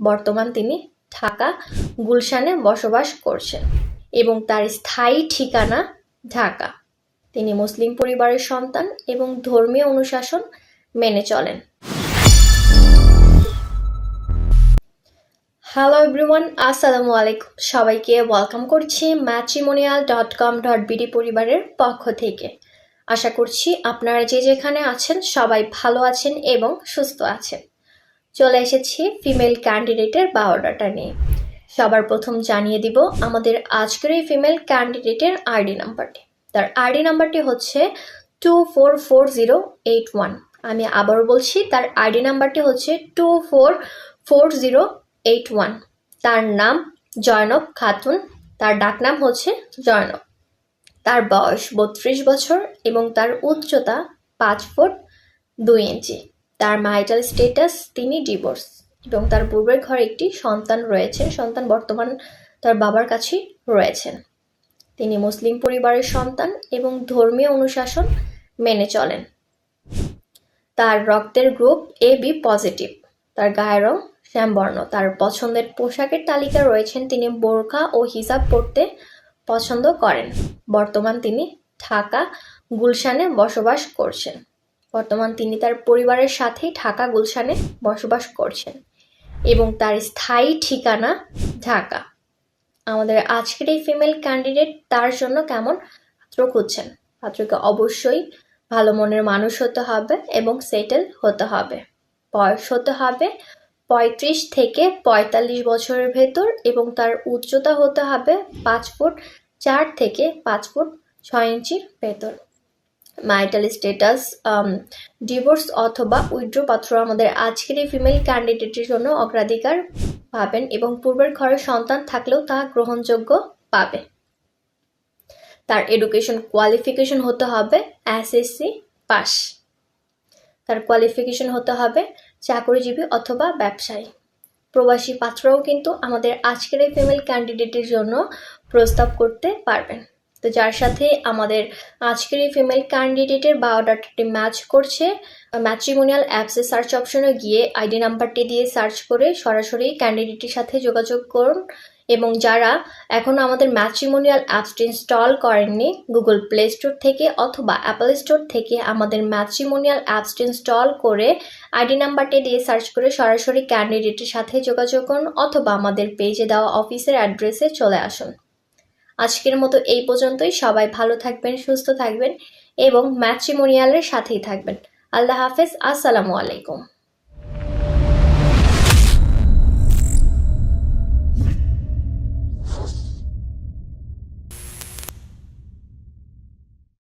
বর্তমান তিনি ঢাকা গুলশানে বসবাস করছেন এবং তার স্থায়ী ঠিকানা ঢাকা। তিনি মুসলিম পরিবারের সন্তান এবং ধর্মীয় অনুশাসন মেনে চলেন। হ্যালো এভরিওয়ান আসসালামু আলাইকুম। সবাইকে ওয়েলকাম করছি matrimonial dot com dot BD পরিবারের পক্ষ থেকে। আশা করছি আপনারা যে যেখানে আছেন সবাই ভালো আছেন এবং সুস্থ আছেন। চলে এসেছি ফিমেল ক্যান্ডিডেটের বায়োডাটা নিয়ে। সবার প্রথম জানিয়ে দিব আমাদের আজকের এই ফিমেল ক্যান্ডিডেটের আইডি নাম্বারটি তার আইডি নাম্বারটি হচ্ছে two four four zero eight one আমি আবারও বলছি, তার আইডি নাম্বারটি হচ্ছে two four four zero eight one তার নাম জয়নব খাতুন, তার ডাকনাম হচ্ছে জয়নব। তার বয়স বত্রিশ বছর এবং তার উচ্চতা পাঁচ ফুট দুই ইঞ্চি। তার মাইটাল স্টেটাস তিনি ডিভোর্স এবং তার পূর্বের ঘরে একটি সন্তান রয়েছে। সন্তান বর্তমান তার বাবার কাছে রয়েছেন। তিনি মুসলিম পরিবারের সন্তান এবং ধর্মীয় অনুশাসন মেনে চলেন। তার রক্তের গ্রুপ এ বি পজিটিভ তার গায়ের রং শ্যামবর্ণ। তার পছন্দের পোশাকের তালিকা রয়েছেন। তিনি বোরখা ও হিজাব পরতে পছন্দ করেন। বর্তমান তিনি ঢাকা গুলশানে বসবাস করছেন। বর্তমান তিনি তার পরিবারের সাথেই ঢাকা গুলশানে বসবাস করছেন এবং তার স্থায়ী ঠিকানা ঢাকা। আমাদের আজকের এই ফিমেল ক্যান্ডিডেট তার জন্য কেমন পাত্র খুঁজছেন? পাত্রকে অবশ্যই ভালো মনের মানুষ হতে হবে এবং সেটেল হতে হবে। বয়স হতে হবে পঁয়ত্রিশ থেকে পঁয়তাল্লিশ বছরের ভেতর এবং তার উচ্চতা হতে হবে পাঁচ ফুট চার থেকে পাঁচ ফুট ছয় ইঞ্চির ভেতর। মাইটাল স্টেটাস ডিভোর্স অথবা উইড্রো পাত্র আমাদের আজকের এই ফিমেল ক্যান্ডিডেটের জন্য অগ্রাধিকার পাবেন এবং পূর্বের ঘরে সন্তান থাকলেও তা গ্রহণযোগ্য পাবে। তার এডুকেশন কোয়ালিফিকেশন হতে হবে এসএসসি পাস। তার কোয়ালিফিকেশন হতে হবে চাকরিজীবী অথবা ব্যবসায়ী। প্রবাসী পাত্রও কিন্তু আমাদের আজকের এই ফিমেল ক্যান্ডিডেটের জন্য প্রস্তাব করতে পারবেন। তো যার সাথে আমাদের আজকের এই ফিমেল ক্যান্ডিডেটের বায়োডাটাটি ম্যাচ করছে ম্যাট্রিমোনিয়াল অ্যাপসে সার্চ অপশনে গিয়ে আইডি নাম্বারটি দিয়ে সার্চ করে সরাসরি ক্যান্ডিডেটের সাথে যোগাযোগ করুন। এবং যারা এখনও আমাদের ম্যাট্রিমোনিয়াল অ্যাপসটি ইনস্টল করেননি গুগল প্লে স্টোর থেকে অথবা অ্যাপল স্টোর থেকে আমাদের ম্যাট্রিমোনিয়াল অ্যাপসটি ইনস্টল করে আইডি নাম্বারটি দিয়ে সার্চ করে সরাসরি ক্যান্ডিডেটের সাথে যোগাযোগ করুন অথবা আমাদের পেজে দেওয়া অফিসের অ্যাড্রেসে চলে আসুন। আজকের মতো এই পর্যন্তই। সবাই ভালো থাকবেন, সুস্থ থাকবেন এবং ম্যাট্রিমোনিয়ালের সাথেই থাকবেন। আল্লাহ হাফেজ। আসসালামু আলাইকুম।